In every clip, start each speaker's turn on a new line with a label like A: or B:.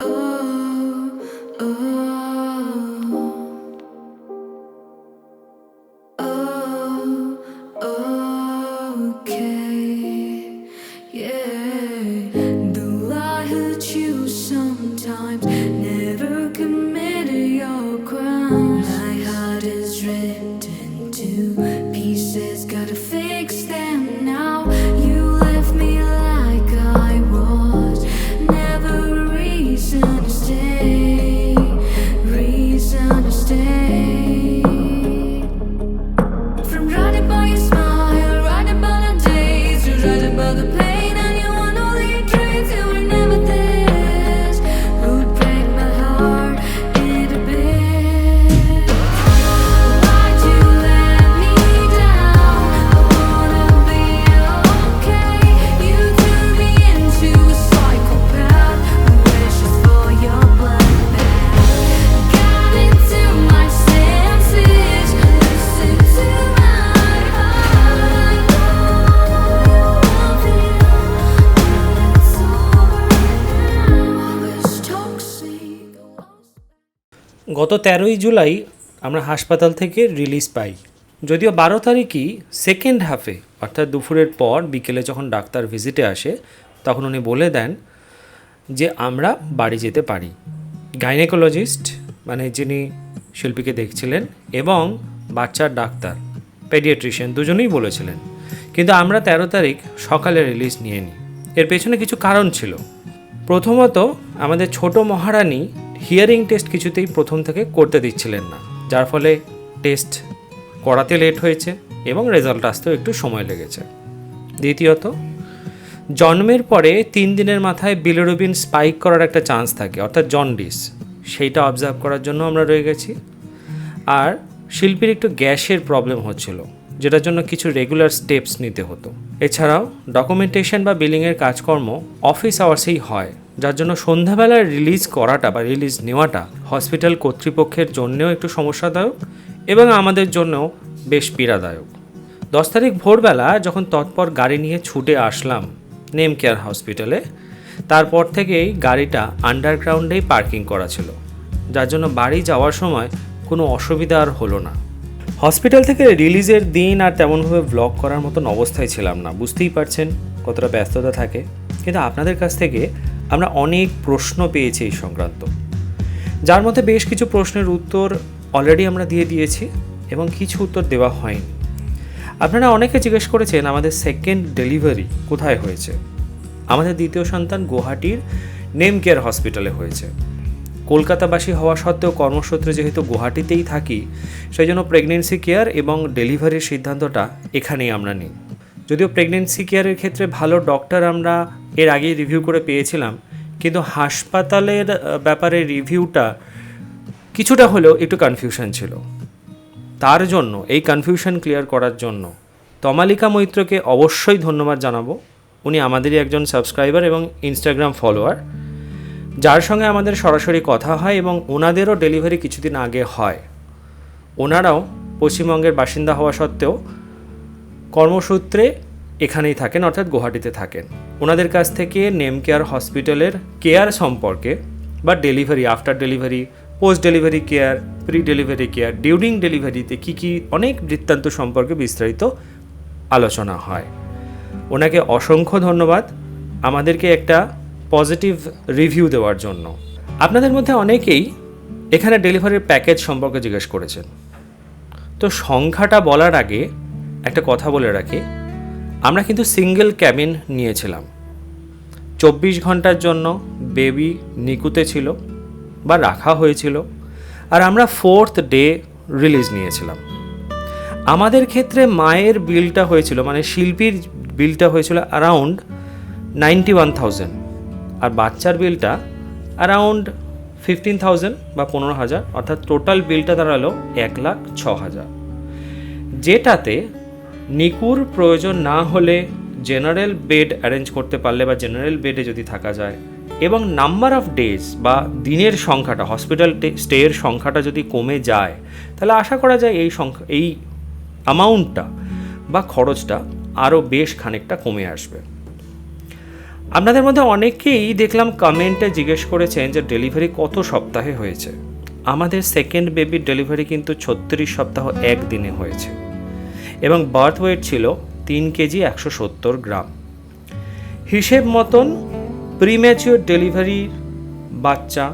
A: Ooh.
B: গত তেরোই জুলাই আমরা হাসপাতাল থেকে রিলিজ পাই। যদিও বারো তারিখই সেকেন্ড হাফে, অর্থাৎ দুপুরের পর বিকেলে যখন ডাক্তার ভিজিটে আসে, তখন উনি বলে দেন যে আমরা বাড়ি যেতে পারি। গাইনেকোলজিস্ট মানে যিনি শিল্পীকে দেখছিলেন, এবং বাচ্চার ডাক্তার, পেডিয়াট্রিশিয়ান, দুজনেই বলেছিলেন। কিন্তু আমরা তেরো তারিখ সকালে রিলিজ নিয়ে নিই এর পেছনে কিছু কারণ ছিল। প্রথমত, আমাদের ছোট মহারানী হিয়ারিং টেস্ট কিছুতেই প্রথম থেকে করতে দিচ্ছিলেন না, যার ফলে টেস্ট করাতে লেট হয়েছে এবং রেজাল্ট আসতেও একটু সময় লেগেছে। দ্বিতীয়ত, জন্মের পরে তিন দিনের মাথায় বিলিরুবিন স্পাইক করার একটা চান্স থাকে, অর্থাৎ জন্ডিস সেইটা অবজার্ভ করার জন্য আমরা রয়ে গেছি। আর শিল্পীর একটু গ্যাসের প্রবলেম হচ্ছিল, যেটার জন্য কিছু রেগুলার স্টেপস নিতে হতো। এছাড়াও ডকুমেন্টেশন বা বিলিংয়ের কাজকর্ম অফিস আওয়ার্সেই হয়। যার জন্য সন্ধ্যাবেলায় রিলিজ করাটা বা রিলিজ নেওয়াটা হসপিটাল কর্তৃপক্ষের জন্যেও একটু সমস্যাদায়ক এবং আমাদের জন্যও বেশ পীড়াদায়ক। দশ তারিখ ভোরবেলা যখন তৎপর গাড়ি নিয়ে ছুটে আসলাম নেম কেয়ার হসপিটালে তারপর থেকেই গাড়িটা আন্ডারগ্রাউন্ডেই পার্কিং করা ছিল। যার জন্য বাড়ি যাওয়ার সময় কোনো অসুবিধা আর হলো না। হসপিটাল থেকে রিলিজের দিন আর তেমনভাবে ব্লগ করার মতন অবস্থায় ছিলাম না। বুঝতেই পারছেন কতটা ব্যস্ততা থাকে। কিন্তু আপনাদের কাছ থেকে আমরা অনেক প্রশ্ন পেয়েছি এই সংক্রান্ত। যার মধ্যে বেশ কিছু প্রশ্নের উত্তর অলরেডি আমরা দিয়ে দিয়েছি এবং কিছু উত্তর দেওয়া হয়নি। আপনারা অনেকে জিজ্ঞেস করেছেন, আমাদের সেকেন্ড ডেলিভারি কোথায় হয়েছে? আমাদের দ্বিতীয় সন্তান গুয়াহাটির নেম কেয়ার হসপিটালে হয়েছে। কলকাতাবাসী হওয়া সত্ত্বেও কর্মসূত্রে যেহেতু গুয়াহাটিতেই থাকি সেই জন্য প্রেগনেন্সি কেয়ার এবং ডেলিভারির সিদ্ধান্তটা এখানেই আমরা নিই। যদিও প্রেগনেন্সি কেয়ারের ক্ষেত্রে ভালো ডক্টর আমরা এর আগেই রিভিউ করে পেয়েছিলাম। কিন্তু হাসপাতালের ব্যাপারে রিভিউটা কিছুটা হলেও একটু কনফিউশন ছিল। তার জন্য, এই কনফিউশন ক্লিয়ার করার জন্য তমালিকা মৈত্রকে অবশ্যই ধন্যবাদ জানাব। উনি আমাদেরই একজন সাবস্ক্রাইবার এবং ইনস্টাগ্রাম ফলোয়ার যার সঙ্গে আমাদের সরাসরি কথা হয় এবং ওনাদেরও ডেলিভারি কিছুদিন আগে হয়। ওনারাও পশ্চিমবঙ্গের বাসিন্দা হওয়া সত্ত্বেও কর্মসূত্রে এখানেই থাকেন, অর্থাৎ গুয়াহাটিতে থাকেন। ওনাদের কাছ থেকে নেম কেয়ার হসপিটালের কেয়ার সম্পর্কে বা delivery, after delivery, post delivery care pre delivery care, during ডেলিভারিতে কী কী অনেক বৃত্তান্ত সম্পর্কে বিস্তারিত আলোচনা হয়। ওনাকে অসংখ্য ধন্যবাদ আমাদেরকে একটা পজিটিভ রিভিউ দেওয়ার জন্য। আপনাদের মধ্যে অনেকেই এখানে ডেলিভারির প্যাকেজ সম্পর্কে জিজ্ঞেস করেছেন। তো সংখ্যাটা বলার আগে একটা কথা বলে রাখি আমরা কিন্তু সিঙ্গেল ক্যাবিন নিয়েছিলাম। চব্বিশ ঘণ্টার জন্য বেবি নিকুতে ছিল বা রাখা হয়েছিল আর আমরা ফোর্থ ডে রিলিজ নিয়েছিলাম। আমাদের ক্ষেত্রে মায়ের বিলটা হয়েছিল মানে শিল্পীর বিলটা হয়েছিল অ্যারাউন্ড নাইনটি ওয়ান থাউজেন্ড আর বাচ্চার বিলটা অ্যারাউন্ড ফিফটিন থাউজেন্ড বা পনেরো হাজার, অর্থাৎ টোটাল বিলটা দাঁড়াল এক লাখ ছ হাজার। যেটাতে নিকুর প্রয়োজন না হলে জেনারেল বেড অ্যারেঞ্জ করতে পারলে বা জেনারেল বেডে যদি থাকা যায়। এবং নাম্বার অফ ডেজ বা দিনের সংখ্যাটা, হসপিটাল স্টেয়ের সংখ্যাটা যদি কমে যায়, তাহলে আশা করা যায় এই সংখ্যা, এই অ্যামাউন্টটা বা খরচটা আরও বেশ খানিকটা কমে আসবে। আপনাদের মধ্যে অনেকেই দেখলাম কমেন্টে জিজ্ঞেস করেছেন যে ডেলিভারি কত সপ্তাহে হয়েছে? আমাদের সেকেন্ড বেবির ডেলিভারি কিন্তু ছত্রিশ সপ্তাহ একদিনে হয়েছে। এবং বার্থ ওয়েট ছিল তিন কেজি একশো সত্তর গ্রাম। হিসেব মতন প্রিম্যাচিওর ডেলিভারির বাচ্চা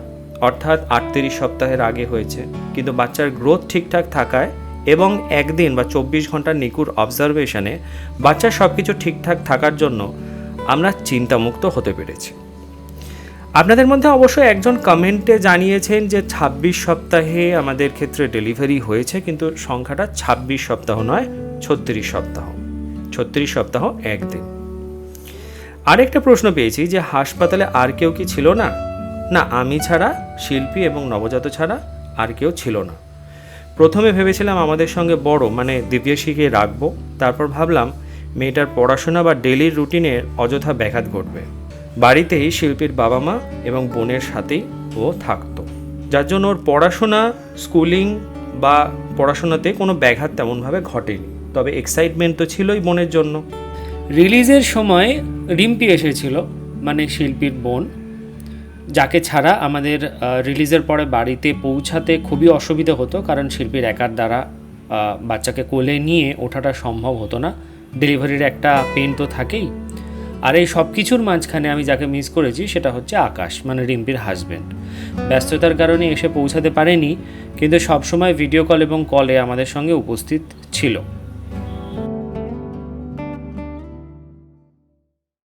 B: অর্থাৎ আটত্রিশ সপ্তাহের আগে হয়েছে, কিন্তু বাচ্চার গ্রোথ ঠিকঠাক থাকায় এবং একদিন বা চব্বিশ ঘণ্টার নিকুর অবজারভেশনে বাচ্চার সব কিছু ঠিকঠাক থাকার জন্য আমরা চিন্তামুক্ত হতে পেরেছি। আপনাদের মধ্যে অবশ্য একজন কমেন্টে জানিয়েছেন যে ছাব্বিশ সপ্তাহে আমাদের ক্ষেত্রে ডেলিভারি হয়েছে, কিন্তু সংখ্যাটা ছাব্বিশ সপ্তাহ নয়, ছত্রিশ সপ্তাহ। ছত্রিশ সপ্তাহ একদিন। আরেকটা প্রশ্ন পেয়েছি যে হাসপাতালে আর কেউ কি ছিল না? না, আমি ছাড়া, শিল্পী এবং নবজাত ছাড়া আর কেউ ছিল না। প্রথমে ভেবেছিলাম আমাদের সঙ্গে বড় মানে দিব্যাশীকে রাখব। তারপর ভাবলাম, মেয়েটার পড়াশোনা বা ডেলির রুটিনের অযথা ব্যাঘাত ঘটবে। বাড়িতেই শিল্পীর বাবা মা এবং বোনের সাথেই ও থাকতো। যার জন্য ওর পড়াশোনা, স্কুলিং বা পড়াশোনাতে কোনো ব্যাঘাত তেমনভাবে ঘটেনি। তবে এক্সাইটমেন্ট তো ছিলই বোনের জন্য।
C: রিলিজের সময় রিম্পি এসেছিল মানে শিল্পীর বোন, যাকে ছাড়া আমাদের রিলিজের পরে বাড়িতে পৌঁছাতে খুবই অসুবিধা হতো, কারণ শিল্পীর একার দ্বারা বাচ্চাকে কোলে নিয়ে ওঠাটা সম্ভব হতো না। ডেলিভারির একটা পেন তো থাকেই। আর এই সব কিছুর মাঝখানে আমি যাকে মিস করেছি সেটা হচ্ছে আকাশ মানে রিম্পির হাজব্যান্ড ব্যস্ততার কারণে এসে পৌঁছাতে পারেনি, কিন্তু সবসময় ভিডিও কল এবং কলে আমাদের সঙ্গে উপস্থিত ছিল।